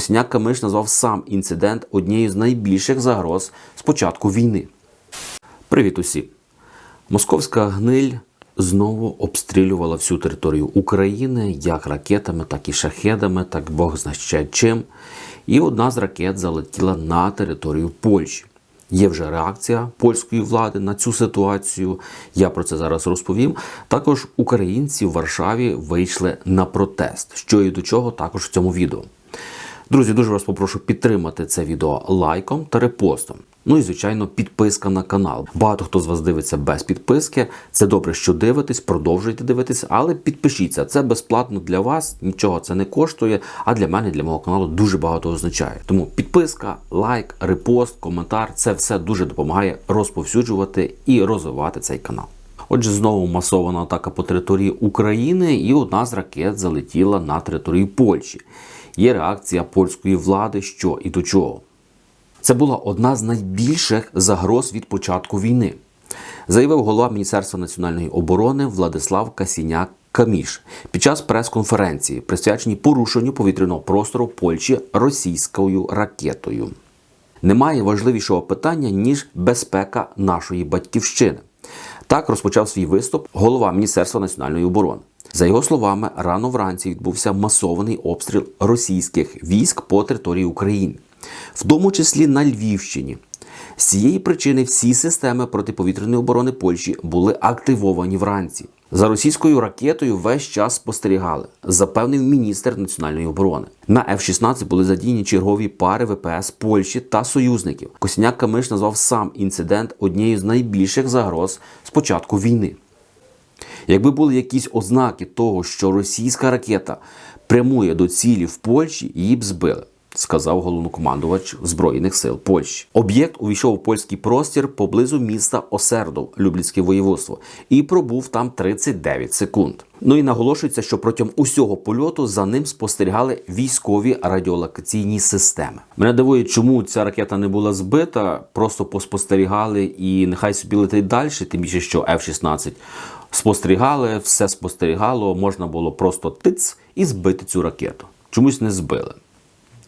Косіняк Камиш назвав сам інцидент однією з найбільших загроз з початку війни. Привіт усім! Московська гниль знову обстрілювала всю територію України як ракетами, так і шахедами, так Бог знає чим. І одна з ракет залетіла на територію Польщі. Є вже реакція польської влади на цю ситуацію. Я про це зараз розповім. Також українці в Варшаві вийшли на протест, що і до чого також в цьому відео. Друзі, дуже вас попрошу підтримати це відео лайком та репостом. Ну і звичайно, підписка на канал. Багато хто з вас дивиться без підписки. Це добре, що дивитесь, продовжуйте дивитися, але підпишіться. Це безплатно для вас, нічого це не коштує. А для мене, для мого каналу, дуже багато означає. Тому підписка, лайк, репост, коментар це все дуже допомагає розповсюджувати і розвивати цей канал. Отже, знову масована атака по території України, і одна з ракет залетіла на територію Польщі. Є реакція польської влади, що і до чого. Це була одна з найбільших загроз від початку війни, заявив голова Міністерства національної оборони Владислав Касіняк Каміш під час прес-конференції, присвяченій порушенню повітряного простору Польщі російською ракетою. Немає важливішого питання ніж безпека нашої батьківщини. Так розпочав свій виступ голова Міністерства національної оборони. За його словами, рано вранці відбувся масований обстріл російських військ по території України, в тому числі на Львівщині. З цієї причини всі системи протиповітряної оборони Польщі були активовані вранці. За російською ракетою весь час спостерігали, запевнив міністр національної оборони. На F-16 були задіяні чергові пари ВПС Польщі та союзників. Косіняк Камиш назвав сам інцидент однією з найбільших загроз з початку війни. Якби були якісь ознаки того, що російська ракета прямує до цілі в Польщі, її б збили. Сказав головнокомандувач Збройних сил Польщі. Об'єкт увійшов у польський простір поблизу міста Осердов, Люблінське воєводство, і пробув там 39 секунд. Ну і наголошується, що протягом усього польоту за ним спостерігали військові радіолокаційні системи. Мене дивує, чому ця ракета не була збита, просто поспостерігали і нехай собі летить далі, тим більше, що F-16 спостерігали, все спостерігало, можна було просто тиц і збити цю ракету. Чомусь не збили.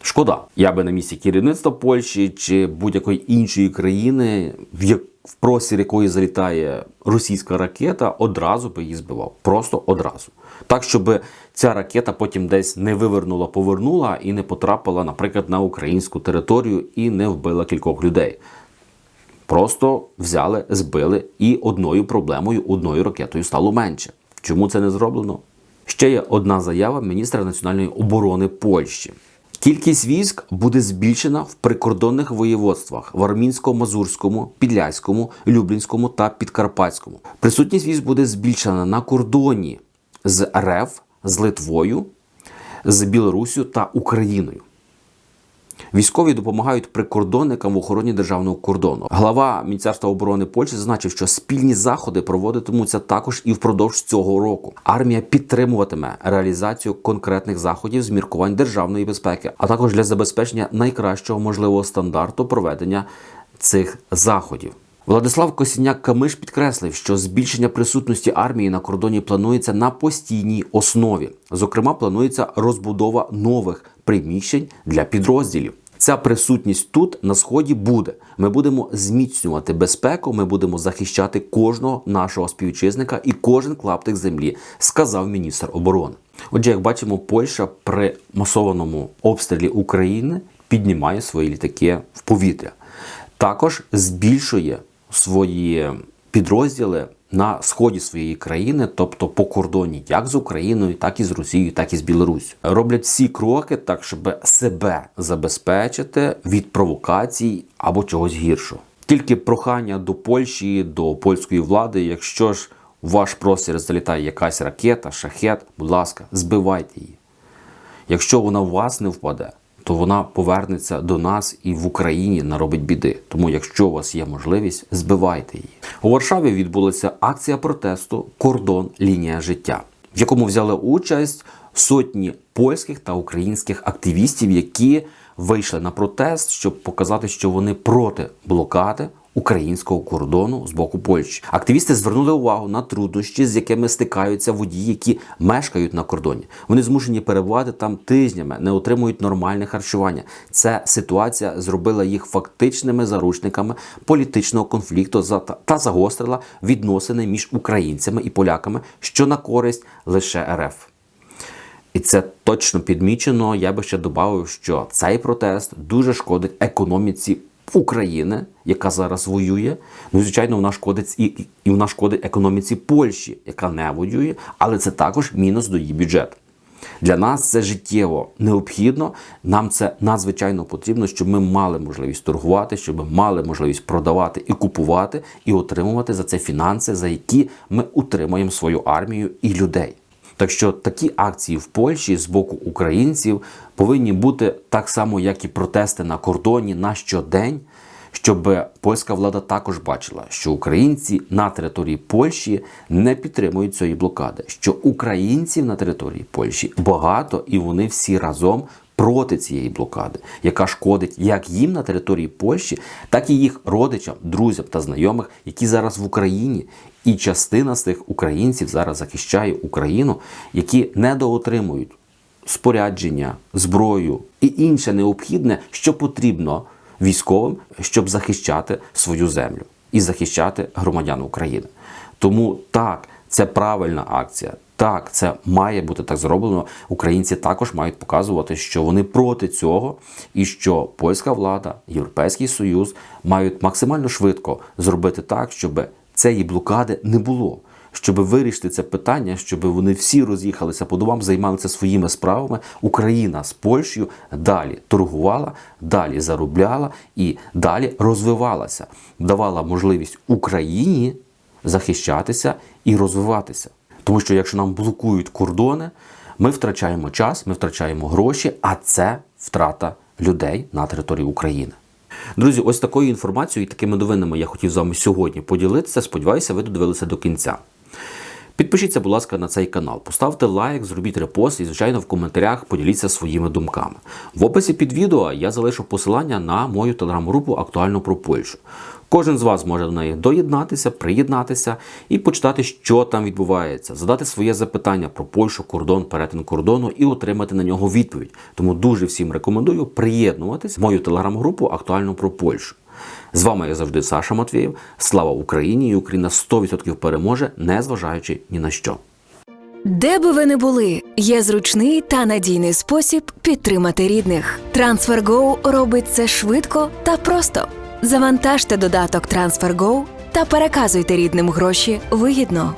Шкода, я би на місці керівництва Польщі чи будь-якої іншої країни, в як в простір якої залітає російська ракета, одразу би її збивав. Просто одразу. Так, щоб ця ракета потім десь не вивернула, повернула і не потрапила, наприклад, на українську територію і не вбила кількох людей. Просто взяли, збили, і одною проблемою, одною ракетою стало менше. Чому це не зроблено? Ще є одна заява міністра національної оборони Польщі. Кількість військ буде збільшена в прикордонних воєводствах в Армінсько-Мазурському, Підляському, Люблінському та Підкарпатському. Присутність військ буде збільшена на кордоні з РФ, з Литвою, з Білоруссю та Україною. Військові допомагають прикордонникам в охороні державного кордону. Глава Міністерства оборони Польщі зазначив, що спільні заходи проводитимуться також і впродовж цього року. Армія підтримуватиме реалізацію конкретних заходів з міркувань державної безпеки, а також для забезпечення найкращого можливого стандарту проведення цих заходів. Владислав Косіняк Камиш підкреслив, що збільшення присутності армії на кордоні планується на постійній основі. Зокрема, планується розбудова нових приміщень для підрозділів. Ця присутність тут на сході буде. Ми будемо зміцнювати безпеку. Ми будемо захищати кожного нашого співвітчизника і кожен клаптик землі, сказав міністр оборони. Отже, як бачимо, Польща при масованому обстрілі України піднімає свої літаки в повітря. Також збільшує свої підрозділи на сході своєї країни, тобто по кордоні, як з Україною, так і з Росією, так і з Білоруссю. Роблять всі кроки так, щоб себе забезпечити від провокацій або чогось гіршого. Тільки прохання до Польщі, до польської влади, якщо ж у ваш простір залітає якась ракета, шахет, будь ласка, збивайте її. Якщо вона в вас не впаде, то вона повернеться до нас і в Україні наробить біди. Тому, якщо у вас є можливість, збивайте її. У Варшаві відбулася акція протесту Кордон лінія життя, в якому взяли участь сотні польських та українських активістів, які вийшли на протест, щоб показати, що вони проти блокади українського кордону з боку Польщі. Активісти звернули увагу на труднощі, з якими стикаються водії, які мешкають на кордоні. Вони змушені перебувати там тижнями, не отримують нормальне харчування. Ця ситуація зробила їх фактичними заручниками політичного конфлікту та загострила відносини між українцями і поляками, що на користь лише РФ. І це точно підмічено. Я би ще додав, що цей протест дуже шкодить економіці України, яка зараз воює. Ну, і, звичайно, вона шкодить і, і- вона шкодить економіці Польщі, яка не воює, але це також мінус до її бюджету. Для нас це життєво необхідно. Нам це надзвичайно потрібно, щоб ми мали можливість торгувати, щоб ми мали можливість продавати і купувати, і отримувати за це фінанси, за які ми утримуємо свою армію і людей. Так що такі акції в Польщі з боку українців повинні бути так само, як і протести на кордоні на щодень, щоб польська влада також бачила, що українці на території Польщі не підтримують цієї блокади, що українців на території Польщі багато і вони всі разом проти цієї блокади, яка шкодить як їм на території Польщі, так і їх родичам, друзям та знайомих, які зараз в Україні. І частина з тих українців зараз захищає Україну, які недоотримують спорядження, зброю і інше необхідне, що потрібно військовим, щоб захищати свою землю і захищати громадян України. Тому так, це правильна акція. Так, це має бути так зроблено. Українці також мають показувати, що вони проти цього, і що польська влада, Європейський Союз мають максимально швидко зробити так, щоб цієї блокади не було. Щоб вирішити це питання, щоб вони всі роз'їхалися по домам, займалися своїми справами. Україна з Польщею далі торгувала, далі заробляла і далі розвивалася, давала можливість Україні захищатися і розвиватися. Тому що якщо нам блокують кордони, ми втрачаємо час, ми втрачаємо гроші, а це втрата людей на території України. Друзі, ось такою інформацією і такими новинами я хотів з вами сьогодні поділитися. Сподіваюся, ви додивилися до кінця. Підпишіться, будь ласка, на цей канал, поставте лайк, зробіть репост і, звичайно, в коментарях поділіться своїми думками. В описі під відео я залишу посилання на мою телеграм-групу актуально про Польщу. Кожен з вас може до неї доєднатися, приєднатися і почитати, що там відбувається, задати своє запитання про Польщу, кордон, перетин кордону і отримати на нього відповідь. Тому дуже всім рекомендую приєднуватись в мою телеграм-групу актуально про Польщу. З вами, як завжди, Саша Матвєєв. Слава Україні! І Україна 100% переможе, незважаючи ні на що. Де би ви не були, є зручний та надійний спосіб підтримати рідних. TransferGo робить це швидко та просто. Завантажте додаток TransferGo та переказуйте рідним гроші вигідно.